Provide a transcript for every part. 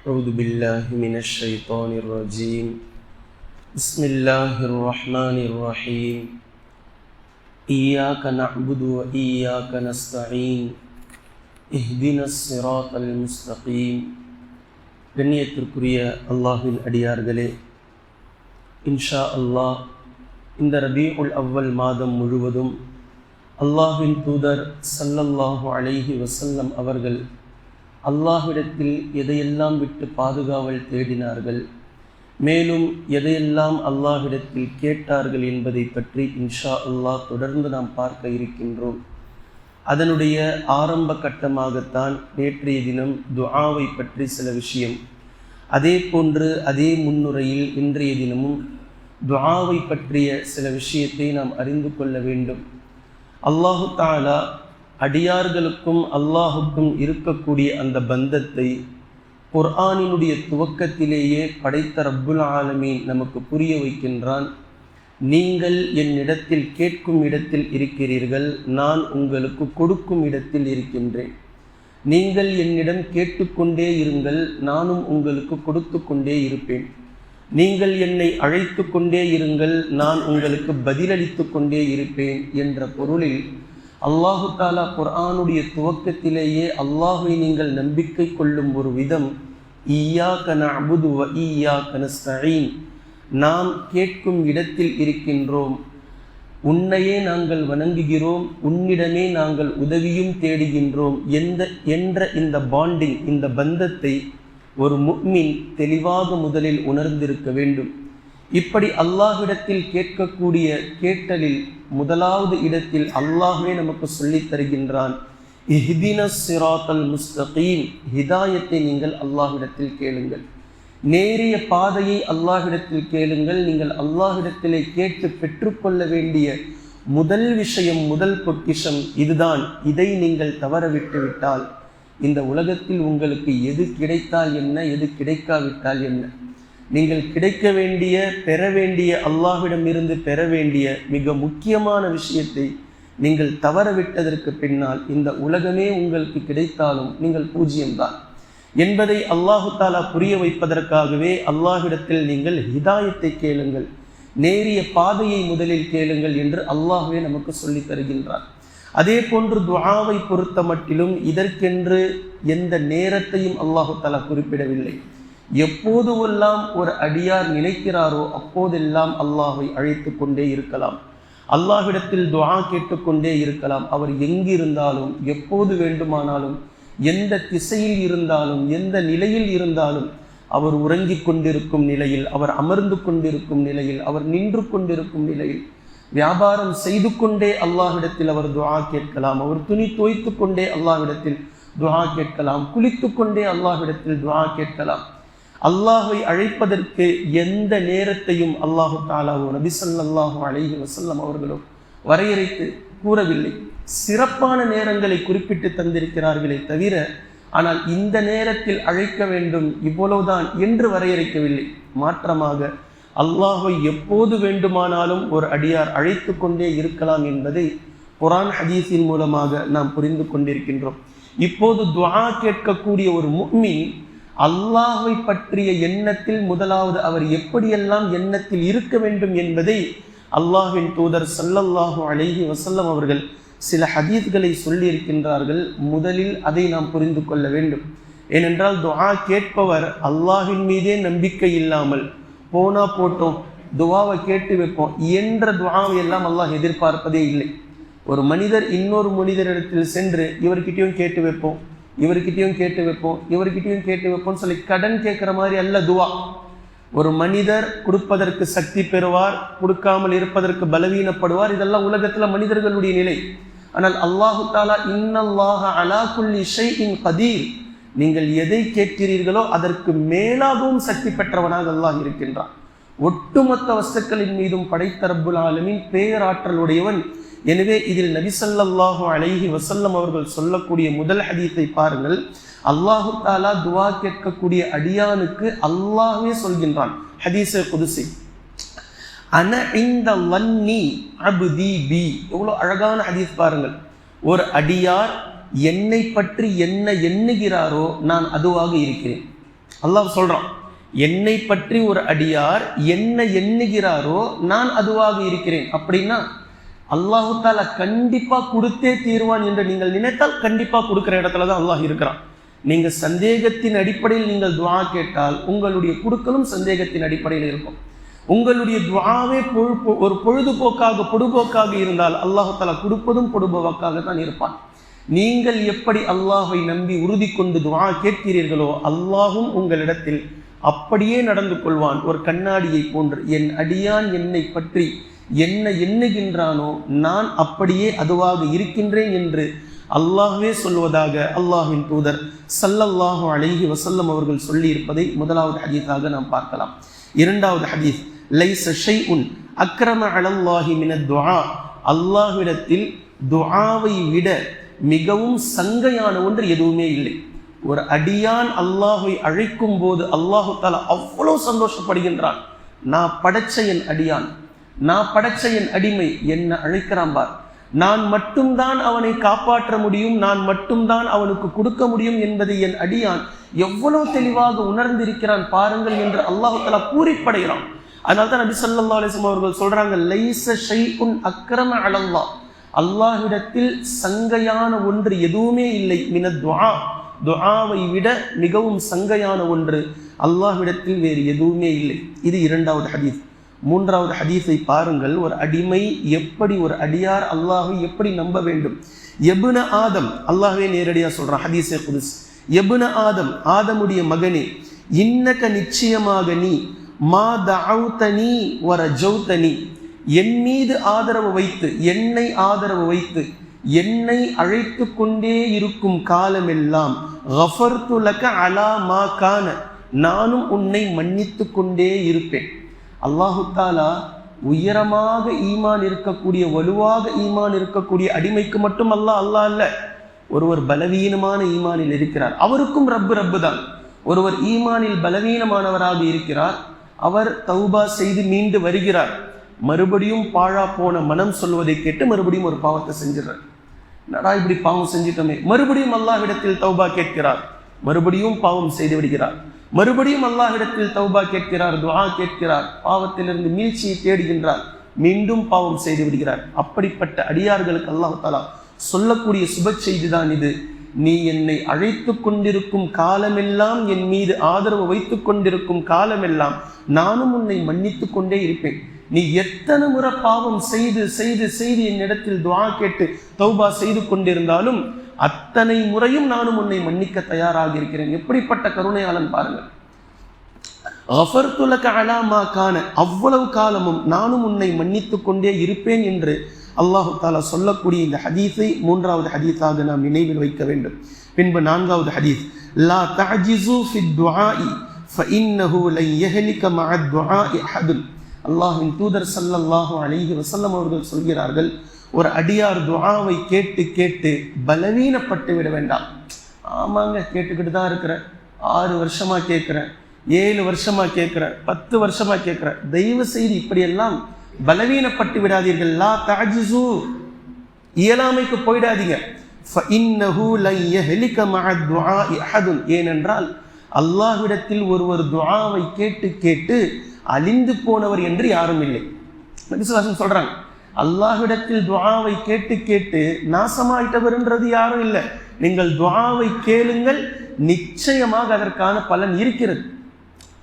أعوذ بالله من الشيطان الرجيم بسم الله الرحمن الرحيم إياك نعبد وإياك نستعين اهدنا الصراط المستقيم கண்ணியத்திற்குரிய அல்லாஹின் அடியார்களே இன்ஷா அல்லாஹ் இந்த ரபீஉல் அவ்வல் மாதம் முழுவதும் அல்லாஹின் தூதர் சல்லல்லாஹு அலைஹி வசல்லம் அவர்கள் அல்லாஹ்விடத்தில் எதையெல்லாம் விட்டு பாதுகாவல் தேடினார்கள்? மேலும் எதையெல்லாம் அல்லாஹ்விடத்தில் கேட்டார்கள் என்பதை பற்றி இன்ஷா அல்லாஹ் தொடர்ந்து நாம் பார்க்க இருக்கின்றோம். அதனுடைய ஆரம்ப கட்டமாகத்தான் நேற்றைய தினம் துஆவை பற்றி சில விஷயம். அதே போன்று அதே முன்னுரையில் இன்றைய தினமும் துஆவை பற்றிய சில விஷயத்தை நாம் அறிந்து கொள்ள வேண்டும். அல்லாஹு தாலா அடியார்களுக்கும் அல்லாஹுக்கும் இருக்கக்கூடிய அந்த பந்தத்தை குர்ஆனினுடைய துவக்கத்திலேயே படைத்த ரப்புல் ஆலமீன் நமக்கு புரிய வைக்கின்றான். நீங்கள் என்னிடத்தில் கேட்கும் இடத்தில் இருக்கிறீர்கள் நான் உங்களுக்கு கொடுக்கும் இடத்தில் இருக்கின்றேன். நீங்கள் என்னிடம் கேட்டுக்கொண்டே இருங்கள் நானும் உங்களுக்கு கொடுத்து கொண்டே இருப்பேன். நீங்கள் என்னை அழைத்து கொண்டே இருங்கள் நான் உங்களுக்கு பதிலளித்து கொண்டே இருப்பேன் என்ற பொருளில் அல்லாஹு தாலா குர்ஆனுடைய துவக்கத்திலேயே அல்லாஹை நீங்கள் நம்பிக்கை கொள்ளும் ஒரு விதம் ஈயா கன அபுது வ ஈயா கனஸ்தீன் நாம் கேட்கும் இடத்தில் இருக்கின்றோம். உன்னையே நாங்கள் வணங்குகிறோம். உன்னிடமே நாங்கள் உதவியும் தேடுகின்றோம். எந்த என்ற இந்த பாண்டிங் இந்த பந்தத்தை ஒரு முக்மின் தெளிவாக முதலில் உணர்ந்திருக்க வேண்டும். இப்படி அல்லாஹ்விடத்தில் கேட்கக்கூடிய கேட்டலில் முதலாவது இடத்தில் அல்லாஹ்வே நமக்கு சொல்லித் தருகின்றான் இஹ்தின சிராத்தல் முஸ்தகீம். ஹிதாயத்தை நீங்கள் அல்லாஹ்விடத்தில் கேளுங்கள். நேரிய பாதையை அல்லாஹ்விடத்தில் கேளுங்கள். நீங்கள் அல்லாஹ்விடத்திலே கேட்டு பெற்றுக்கொள்ள வேண்டிய முதல் விஷயம் முதல் பொக்கிஷம் இதுதான். இதை நீங்கள் தவறவிட்டுவிட்டால் விட்டால் இந்த உலகத்தில் உங்களுக்கு எது கிடைத்தால் என்ன எது கிடைக்காவிட்டால் என்ன? நீங்கள் கிடைக்க வேண்டிய பெற வேண்டிய அல்லாஹ்விடமிருந்து பெற வேண்டிய மிக முக்கியமான விஷயத்தை நீங்கள் தவறவிட்டதற்கு பின்னால் இந்த உலகமே உங்களுக்கு கிடைத்தாலும் நீங்கள் பூஜ்ஜியம்தான் என்பதை அல்லாஹு தாலா புரிய வைப்பதற்காகவே அல்லாஹ்விடத்தில் நீங்கள் ஹிதாயத்தை கேளுங்கள் நேரிய பாதையை முதலில் கேளுங்கள் என்று அல்லாஹ்வே நமக்கு சொல்லித் தருகின்றார். அதே போன்று துவாவை பொறுத்த மட்டிலும் இதற்கென்று எந்த நேரத்தையும் அல்லாஹு தாலா குறிப்பிடவில்லை. எப்போதுவெல்லாம் ஒரு அடியார் நினைக்கிறாரோ அப்போதெல்லாம் அல்லாஹை அழைத்து கொண்டே இருக்கலாம். அல்லாஹ்விடத்தில் துவா கேட்டுக்கொண்டே இருக்கலாம். அவர் எங்கிருந்தாலும் எப்போது வேண்டுமானாலும் எந்த திசையில் இருந்தாலும் எந்த நிலையில் இருந்தாலும் அவர் உறங்கிக் கொண்டிருக்கும் நிலையில் அவர் அமர்ந்து கொண்டிருக்கும் நிலையில் அவர் நின்று கொண்டிருக்கும் நிலையில் வியாபாரம் செய்து கொண்டே அல்லாஹ்விடத்தில் அவர் துவா கேட்கலாம். அவர் துணி தோய்த்து கொண்டே அல்லாஹ்விடத்தில் துவா கேட்கலாம். குளித்து கொண்டே அல்லாஹ்விடத்தில் துவா கேட்கலாம். அல்லாஹை அழைப்பதற்கு எந்த நேரத்தையும் அல்லாஹு தாலாவோ நபி ஸல்லல்லாஹு அலைஹி வசல்லம் அவர்களோ வரையறைத்து கூறவில்லை. சிறப்பான நேரங்களை குறிப்பிட்டு தந்திருக்கிறார்களே தவிர ஆனால் இந்த நேரத்தில் அழைக்க வேண்டும் இவ்வளவுதான் என்று வரையறைக்கவில்லை. மாற்றமாக அல்லாஹை எப்போது வேண்டுமானாலும் ஒரு அடியார் அழைத்து கொண்டே இருக்கலாம் என்பதை குரான் ஹதீஸின் மூலமாக நாம் புரிந்து கொண்டிருக்கின்றோம். இப்போது துவா கேட்கக்கூடிய ஒரு முக்மின் அல்லாஹை பற்றிய எண்ணத்தில் முதலாவது அவர் எப்படியெல்லாம் எண்ணத்தில் இருக்க வேண்டும் என்பதை அல்லாஹின் தூதர் சல்லல்லாஹு அலைஹி வசல்லம் அவர்கள் சில ஹதீத்களை சொல்லியிருக்கின்றார்கள். முதலில் அதை நாம் புரிந்து கொள்ள வேண்டும். ஏனென்றால் துவா கேட்பவர் அல்லாஹின் மீதே நம்பிக்கை இல்லாமல் போனா போட்டோம் துவாவை கேட்டு வைப்போம் என்ற துவாவை எல்லாம் அல்லாஹ் எதிர்பார்ப்பதே இல்லை. ஒரு மனிதர் இன்னொரு மனிதரிடத்தில் சென்று இவர்கிட்டையும் கேட்டு வைப்போம். இவர்கிட்டையும் கேட்டு வைப்போம் இவர்கிட்டையும் கேட்டு வைப்போம்னு சொல்லி கடன் கேட்குற மாதிரி அல்ல துவா. ஒரு மனிதர் கொடுப்பதற்கு சக்தி பெறுவார் கொடுக்காமல் இருப்பதற்கு பலவீனப்படுவார் இதெல்லாம் உலகத்தில் மனிதர்களுடைய நிலை. ஆனால் அல்லாஹு தாலா இன்னல்லாஹ அலா குல்லி ஷைஇன் கதீர். நீங்கள் எதை கேட்கிறீர்களோ அதற்கு மேலாகவும் சக்தி பெற்றவனாக அல்லாஹ் இருக்கின்றான். ஒட்டுமொத்த வஸ்துக்களின் மீதும் படைத்த ரப்புல் ஆலமின் பேராற்றலுடையவன் எனவே இதில் நபிசல்லாஹு அலைஹி வசல்லம் அவர்கள் சொல்லக்கூடிய முதல் ஹதீத்தை பாருங்கள். அல்லாஹு தாலா துவா கேட்கக்கூடிய அடியானுக்கு அல்லாஹே சொல்கின்றான். ஹதீஸ குதுசி. அன இந்த வன்னி அபுதி பி. எவ்வளோ அழகான ஹதீஸ் பாருங்கள். ஒரு அடியார் என்னை பற்றி என்ன எண்ணுகிறாரோ நான் அதுவாக இருக்கிறேன். அல்லாஹ் சொல்றான். என்னை பற்றி ஒரு அடியார் என்ன எண்ணுகிறாரோ நான் அதுவாக இருக்கிறேன். அப்படின்னா அல்லாஹு கண்டிப்பாக கண்டிப்பா கொடுத்தே தீர்வான் என்று நீங்கள் நினைத்தால் கண்டிப்பா கொடுக்கிற இடத்துல தான் அல்லாஹ் இருக்கிறான். நீங்க சந்தேகத்தின் அடிப்படையில் நீங்கள் துவா கேட்டால் உங்களுடைய குடுக்கலும் சந்தேகத்தின் அடிப்படையில் இருக்கும். உங்களுடைய துவாவே பொழு ஒரு பொழுதுபோக்காக பொடுபோக்காக இருந்தால் அல்லாஹு தாலா கொடுப்பதும் பொடுபோக்காக தான் இருப்பான். நீங்கள் எப்படி அல்லாஹை நம்பி உறுதி கொண்டு துவா கேட்கிறீர்களோ அல்லாஹும் உங்களிடத்தில் அப்படியே நடந்து கொள்வான். ஒரு கண்ணாடியை போன்று என் அடியான் என்னை பற்றி என்ன எண்ணுகின்றானோ நான் அப்படியே அதுவாக இருக்கின்றேன் என்று அல்லாஹ்வே சொல்வதாக அல்லாஹின் தூதர் சல்லல்லாஹு அலைஹி வசல்லம் அவர்கள் சொல்லியிருப்பதை முதலாவது ஹதீஸாக நாம் பார்க்கலாம். இரண்டாவது ஹதீஸ் லைச ஷைஉன் அக்ரம அலல்லாஹி மின துவா அல்லாஹ்விடத்தில் துஆவை விட மிகவும் சங்கையான ஒன்று எதுவுமே இல்லை. ஒரு அடியான் அல்லாஹை அழைக்கும் போது அல்லாஹு தாலா அவ்வளோ சந்தோஷப்படுகின்றான். நான் படைச்ச என் அடியான் நான் படைச்ச என் அடிமை என்ன அழைக்கிறான் பார். நான் மட்டும்தான் அவனை காப்பாற்ற முடியும் நான் மட்டும்தான் அவனுக்கு கொடுக்க முடியும் என்பதை என் அடியான் எவ்வளவு தெளிவாக உணர்ந்திருக்கிறான் பாருங்கள் என்று அல்லாஹாலா பூரிப்படைகிறான் அதனால தான் நபி சொல்லா அலிஸ்லாம் அவர்கள் சொல்றாங்க லைச ஷைஉன் அக்ரம அலல்லா அல்லாஹிடத்தில் சங்கையான ஒன்று எதுவுமே இல்லை மின துஆ. துவாவை விட மிகவும் சங்கையான ஒன்று அல்லாஹ்விடத்தில் வேறு எதுவுமே இல்லை. இது இரண்டாவது ஹதீஸ். மூன்றாவது ஹதீஸை பாருங்கள். ஒரு அடிமை எப்படி ஒரு அடியார் அல்லாஹை எப்படி நம்ப வேண்டும்? எபுன ஆதம் அல்லாஹே நேரடியாக சொல்கிறான் ஹதீஸே குதிஸ் எபுன ஆதம் ஆதமுடைய மகனே இன்னக்க நிச்சயமாக நீ மா தஅவுதனி வர ஜௌத்தனி என் மீது ஆதரவு வைத்து என்னை ஆதரவு வைத்து என்னை அழைத்து கொண்டே இருக்கும் காலமெல்லாம் கஃபர்துலக அலா மா கான நானும் உன்னை மன்னித்து கொண்டே இருப்பேன். அல்லாஹுத்தாலா உயரமாக ஈமான் இருக்கக்கூடிய வலுவாக ஈமான் இருக்கக்கூடிய அடிமைக்கு மட்டும் அல்லாஹ் அல்லாஹ் அல்ல. ஒருவர் பலவீனமான ஈமானில் இருக்கிறார். அவருக்கும் ரப்பு ரப்பு தான் ஒருவர் ஈமானில் பலவீனமானவராக இருக்கிறார். அவர் தௌபா செய்து மீண்டு வருகிறார். மறுபடியும் பாழா போன மனம் சொல்வதை கேட்டு மறுபடியும் ஒரு பாவத்தை செஞ்சிடறார். நடா இப்படி பாவம் செஞ்சிட்டோமே? மறுபடியும் அல்லாஹ்விடத்தில் தௌபா கேட்கிறார். மறுபடியும் பாவம் செய்து விடுகிறார். மறுபடியும் அல்லாஹிடத்தில் தௌபா கேட்கிறார் துஆ கேட்கிறார் பாவத்திலிருந்து மீழ்ச்சியை தேடுகின்றார் மீண்டும் பாவம் செய்து விடுகிறார். அப்படிப்பட்ட அடியார்களுக்கு அல்லாஹ் தாலா சொல்லக்கூடிய சுப செய்திதான் இது. நீ என்னை அழைத்து கொண்டிருக்கும் காலமெல்லாம் என் மீது ஆதரவு வைத்துக் கொண்டிருக்கும் காலமெல்லாம் நானும் உன்னை மன்னித்து கொண்டே இருப்பேன். நீ எத்தனை முறை பாவம் செய்து செய்து செய்து என்னிடத்தில் துவா கேட்டு தௌபா செய்து கொண்டிருந்தாலும் அத்தனை முறையும் நானும் உன்னை மன்னிக்க தயாராக இருக்கிறேன். எப்படிப்பட்ட கருணையாளன் பாருங்கள். அஃபர்துலக அலாமா கான அவ்வளவு காலமும் நானும் உன்னை மன்னித்து கொண்டே இருப்பேன் என்று அல்லாஹு தாலா சொல்லக்கூடிய இந்த ஹதீஸை மூன்றாவது ஹதீஸாக நாம் நினைவில் வைக்க வேண்டும். பின்பு நான்காவது ஹதீஸ் லா தஜிசு அல்லாஹின் தூதர் ஸல்லல்லாஹு அலைஹி வசல்லம் அவர்கள் சொல்கிறார்கள் ஒரு அடியார் துவாவை கேட்டு கேட்டு பலவீனப்பட்டு விட வேண்டாம். ஆமாங்க கேட்டுக்கிட்டு தான் இருக்கிறேன். ஆறு வருஷமாக கேட்குறேன். ஏழு வருஷமாக கேட்குறேன். பத்து வருஷமாக கேட்குறேன். தயவு செய்து இப்படியெல்லாம் பலவீனப்பட்டு விடாதீர்கள். லா தாஜிசு. இயலாமைக்கு போயிடாதீங்க. ஏனென்றால் அல்லாஹ்விடத்தில் ஒருவர் துவாவை கேட்டு கேட்டு அழிந்து போனவர் என்று யாரும் இல்லை. சொல்றாங்க. அல்லாஹ்விடத்தில் துவாவை கேட்டு கேட்டு நாசமாயிட்டவர்ன்றது யாரும் இல்லை. நீங்கள் துவாவை கேளுங்கள் நிச்சயமாக அதற்கான பலன் இருக்கிறது.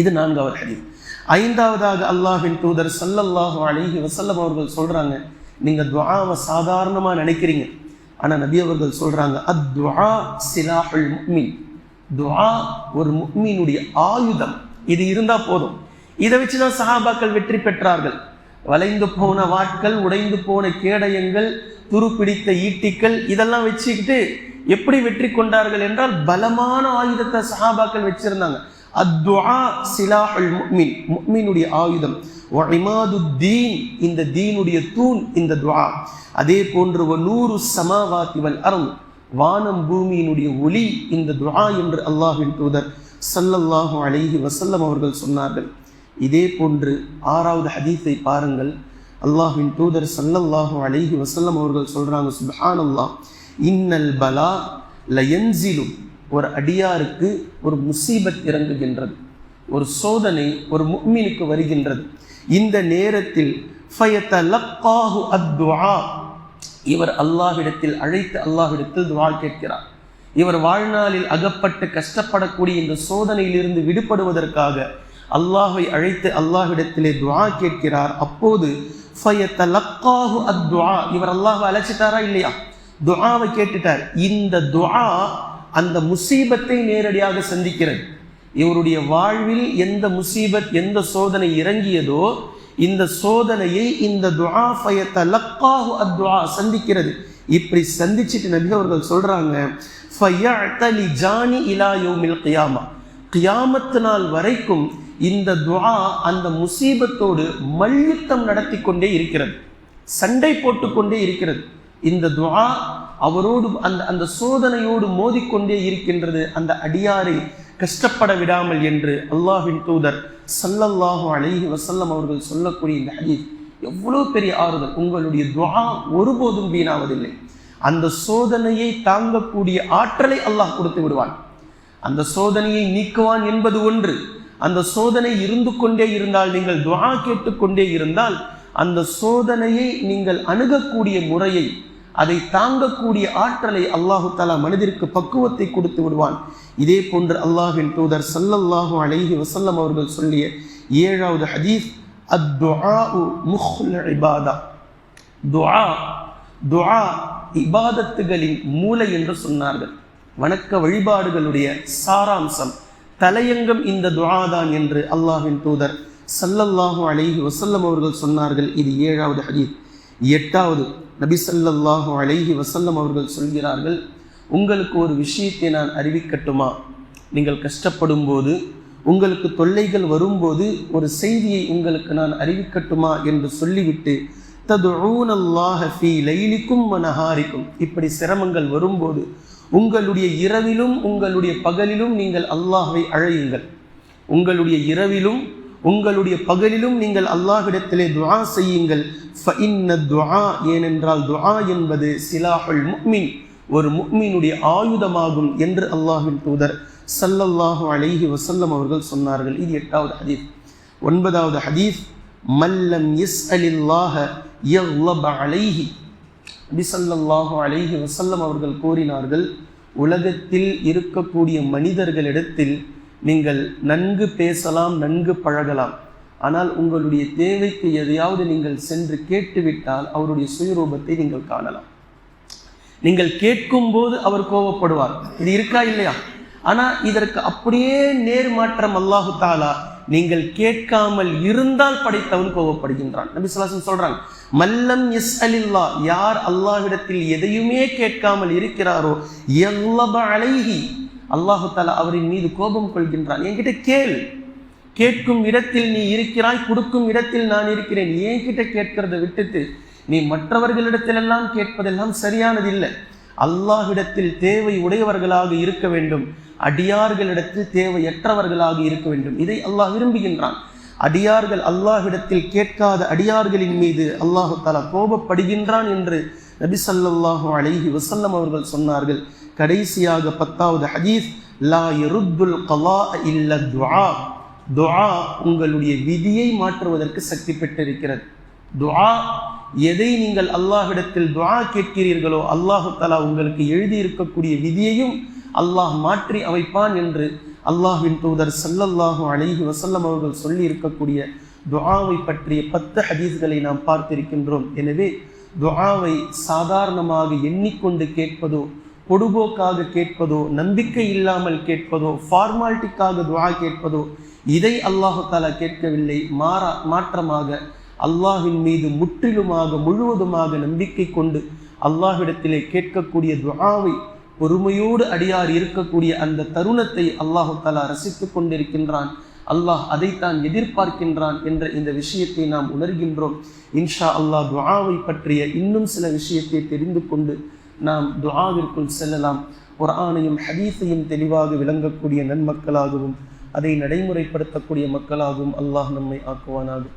இது நான்காவது ஹதீஸ். ஐந்தாவதாக அல்லாஹின் தூதர் சல்லல்லாஹு அலிஹி வசல்லம் அவர்கள் சொல்கிறாங்க நீங்கள் துவாவை சாதாரணமாக நினைக்கிறீங்க. ஆனால் நபி அவர்கள் சொல்கிறாங்க அத் துஆ சிலாஹுல் முஃமின். துவா ஒரு முக்மீனுடைய ஆயுதம். இது இருந்தால் போதும். இதை வச்சு தான் சஹாபாக்கள் வெற்றி பெற்றார்கள். வளைந்து போன வாட்கள் உடைந்து போன கேடயங்கள் துருப்பிடித்த ஈட்டிக்கள் இதெல்லாம் வச்சுக்கிட்டு எப்படி வெற்றி கொண்டார்கள் என்றால் பலமான ஆயுதத்தை சஹாபாக்கள் வச்சிருந்தாங்க. அத்வா சிலாஹுல் முக்மின் முக்மீனுடைய ஆயுதம். தீன் இந்த தீனுடைய தூண் இந்த துவா அதே போன்று நூறு சமாவாத்திவல் அறம் வானம் பூமியினுடைய ஒளி இந்த துவா என்று அல்லாஹின் தூதர் சல்லல்லாஹு அலைஹி வசல்லம் அவர்கள் சொன்னார்கள். இதே போன்று ஆறாவது ஹதீஸை பாருங்கள். அல்லாஹின் தூதர் சல்லல்லாஹு அலைஹி வசல்லம் அவர்கள் சொல்கிறாங்க சுபஹான் அல்லாஹ் இன்னல் பலா லயன்சிலு. ஒரு அடியாருக்கு ஒரு முசீபத் இறங்குகின்றது ஒரு சோதனை ஒரு முக்மீனுக்கு வருகின்றது. இந்த நேரத்தில் ஃபயத்தலக்காஹு அத்வா இவர் அல்லாஹ்விடத்தில் அழைத்து அல்லாஹ்விடத்தில் துவா கேட்கிறார். இவர் வாழ்நாளில் அகப்பட்டு கஷ்டப்படக்கூடிய இந்த சோதனையிலிருந்து விடுபடுவதற்காக அல்லாஹை அழைத்து அல்லாஹ்விடத்திலே துவா கேட்கிறார். அப்போது ஃபயத்தலக்காஹு அத்வா இவர் அல்லாஹ் அழைச்சிட்டாரா இல்லையா? துவாவை கேட்டுட்டார். இந்த துவா அந்த முசீபத்தை நேரடியாக சந்திக்கிறது. இவருடைய வாழ்வில் எந்த முசீபத் எந்த சோதனை இறங்கியதோ இந்த சோதனையை இந்த துஆ ஃபயத்தலக்காஹு அத்வா சந்திக்கிறது. இப்படி சந்திச்சிட்டு நபி அவர்கள் சொல்றாங்க ஃபயஅதலி ஜானி இலா யோமில் கியாமா கியாமத்து நாள் வரைக்கும் இந்த துவா அந்த முசீபத்தோடு மல்யுத்தம் நடத்தி கொண்டே இருக்கிறது. சண்டை போட்டுக்கொண்டே இருக்கிறது. இந்த துவா அவரோடு அந்த அந்த சோதனையோடு மோதிக்கொண்டே இருக்கின்றது அந்த அடியாரை கஷ்டப்பட விடாமல் என்று அல்லாஹின் தூதர் சல்லல்லாஹு அலைஹி வசல்லம் அவர்கள் சொல்லக்கூடிய இந்த ஹதீஸ் எவ்வளோ பெரிய ஆறுதல். உங்களுடைய துவா ஒருபோதும் வீணாவதில்லை. அந்த சோதனையை தாங்கக்கூடிய ஆற்றலை அல்லாஹ் கொடுத்து விடுவான். அந்த சோதனையை நீக்குவான் என்பது ஒன்று. அந்த சோதனை இருந்து கொண்டே இருந்தால் நீங்கள் துவா கேட்டுக்கொண்டே இருந்தால் அந்த சோதனையை நீங்கள் அணுகக்கூடிய முறையை அதை தாங்கக்கூடிய ஆற்றலை அல்லாஹு தாலா மனதிற்கு பக்குவத்தை கொடுத்து விடுவான். இதே போன்று அல்லாஹின் தூதர் சல்லல்லாஹு அலைஹி வசல்லம் அவர்கள் சொல்லிய ஏழாவது ஹதீஸ் அத்துஆஉ முஹ்ல் இபாதா. துஆ துஆ இபாதத்துகளின் மூளை என்று சொன்னார்கள். வணக்க வழிபாடுகளுடைய சாராம்சம். தலையங்கம் இந்த துவாதான் என்று அல்லாஹின் தூதர் சல்லல்லாஹு அலைஹி வசல்லம் அவர்கள் சொன்னார்கள். இது ஏழாவது ஹதீத் எட்டாவது நபி சல்லல்லாஹு அலைஹி வசல்லம் அவர்கள் சொல்கிறார்கள் உங்களுக்கு ஒரு விஷயத்தை நான் அறிவிக்கட்டுமா? நீங்கள் கஷ்டப்படும் போது உங்களுக்கு தொல்லைகள் வரும்போது ஒரு செய்தியை உங்களுக்கு நான் அறிவிக்கட்டுமா? என்று சொல்லிவிட்டு ததுஊனல்லாஹ ஃபீ லைலிக்கும் மனஹாரிக்கும் இப்படி சிரமங்கள் வரும்போது உங்களுடைய இரவிலும் உங்களுடைய பகலிலும் நீங்கள் அல்லாஹை அழையுங்கள். உங்களுடைய இரவிலும் உங்களுடைய பகலிலும் நீங்கள் அல்லாஹ்விடத்திலே துவா செய்யுங்கள். ஃபஇன்ன ஏனென்றால் துவா என்பது சிலாஹுல் முக்மின் ஒரு முக்மீனுடைய ஆயுதமாகும் என்று அல்லாஹின் தூதர் சல்லல்லாஹு அலைஹி வசல்லம் அவர்கள் சொன்னார்கள். இது எட்டாவது ஹதீஃப் ஒன்பதாவது ஹதீஃப் மல்லம் எஸ் அலில்லாஹ அலைஹி நபிசல்லாஹு ஸல்லல்லாஹு அலைஹி வசல்லம் அவர்கள் கூறினார்கள் உலகத்தில் இருக்கக்கூடிய மனிதர்களிடத்தில் நீங்கள் நன்கு பேசலாம் நன்கு பழகலாம். ஆனால் உங்களுடைய தேவைக்கு எதையாவது நீங்கள் சென்று கேட்டுவிட்டால் அவருடைய சுயரூபத்தை நீங்கள் காணலாம். நீங்கள் கேட்கும்போது அவர் கோபப்படுவார் இது இருக்கா இல்லையா? ஆனால் இதற்கு அப்படியே நேர்மாற்றம் அல்லாஹு தாலா நீங்கள் கேட்காமல் இருந்தால் படைத்தவன் கோபப்படுகின்றான். நபி சொல்லாசன் சொல்றாங்க மல்லம் எஸ் அலில்லா யார் அல்லாஹ்விடத்தில் எதையுமே கேட்காமல் இருக்கிறாரோ எல்லப அலைஹி அல்லாஹு தாலா அவரின் மீது கோபம் கொள்கின்றான். என்கிட்ட கேள் கேட்கும் இடத்தில் நீ இருக்கிறாய் கொடுக்கும் இடத்தில் நான் இருக்கிறேன். என்கிட்ட கேட்கிறத விட்டுட்டு நீ மற்றவர்களிடத்திலெல்லாம் கேட்பதெல்லாம் சரியானதில்லை. அல்லாஹிடத்தில் தேவை உடையவர்களாக இருக்க வேண்டும். அடியார்களிடத்தில் தேவையற்றவர்களாக இருக்க வேண்டும். இதை அல்லாஹ் விரும்புகின்றான். அடியார்கள் அல்லாஹ்விடத்தில் கேட்காத அடியார்களின் மீது அல்லாஹு தாலா கோபப்படுகின்றான் என்று நபி சல்லாஹு அலைஹி வசல்லம் அவர்கள் சொன்னார்கள். கடைசியாக பத்தாவது ஹதீஸ் லா யருத்துல் கலா இல்ல துஆ. துஆ உங்களுடைய விதியை மாற்றுவதற்கு சக்தி பெற்றிருக்கிறது. துஆ எதை நீங்கள் அல்லாஹிடத்தில் துவா கேட்கிறீர்களோ அல்லாஹு தலா உங்களுக்கு எழுதியிருக்கக்கூடிய விதியையும் அல்லாஹ் மாற்றி அமைப்பான் என்று அல்லாஹ்வின் தூதர் சல்லல்லாஹு அலைஹி வசல்லம் அவர்கள் சொல்லி இருக்கக்கூடிய துவாவை பற்றிய பத்து ஹதீஸ்களை நாம் பார்த்திருக்கின்றோம். எனவே துவாவை சாதாரணமாக எண்ணிக்கொண்டு கேட்பதோ பொடுபோக்காக கேட்பதோ நம்பிக்கை இல்லாமல் கேட்பதோ ஃபார்மாலிட்டிக்காக துவா கேட்பதோ இதை அல்லாஹு தாலா கேட்கவில்லை. மாறா மாற்றமாக அல்லாஹின் மீது முற்றிலுமாக முழுவதுமாக நம்பிக்கை கொண்டு அல்லாஹ்விடத்திலே கேட்கக்கூடிய துவாவை பொறுமையோடு அடியார் இருக்கக்கூடிய அந்த தருணத்தை அல்லாஹு தலா ரசித்து கொண்டிருக்கின்றான். அல்லாஹ் அதைத்தான் எதிர்பார்க்கின்றான் என்ற இந்த விஷயத்தை நாம் உணர்கின்றோம். இன்ஷா அல்லாஹ் துவாவை பற்றிய இன்னும் சில விஷயத்தை தெரிந்து கொண்டு நாம் துவாவிற்குள் செல்லலாம். குரானையும் ஹதீஸையும் தெளிவாக விளங்கக்கூடிய நன்மக்களாகவும் அதை நடைமுறைப்படுத்தக்கூடிய மக்களாகவும் அல்லாஹ் நம்மை ஆக்குவானாகும்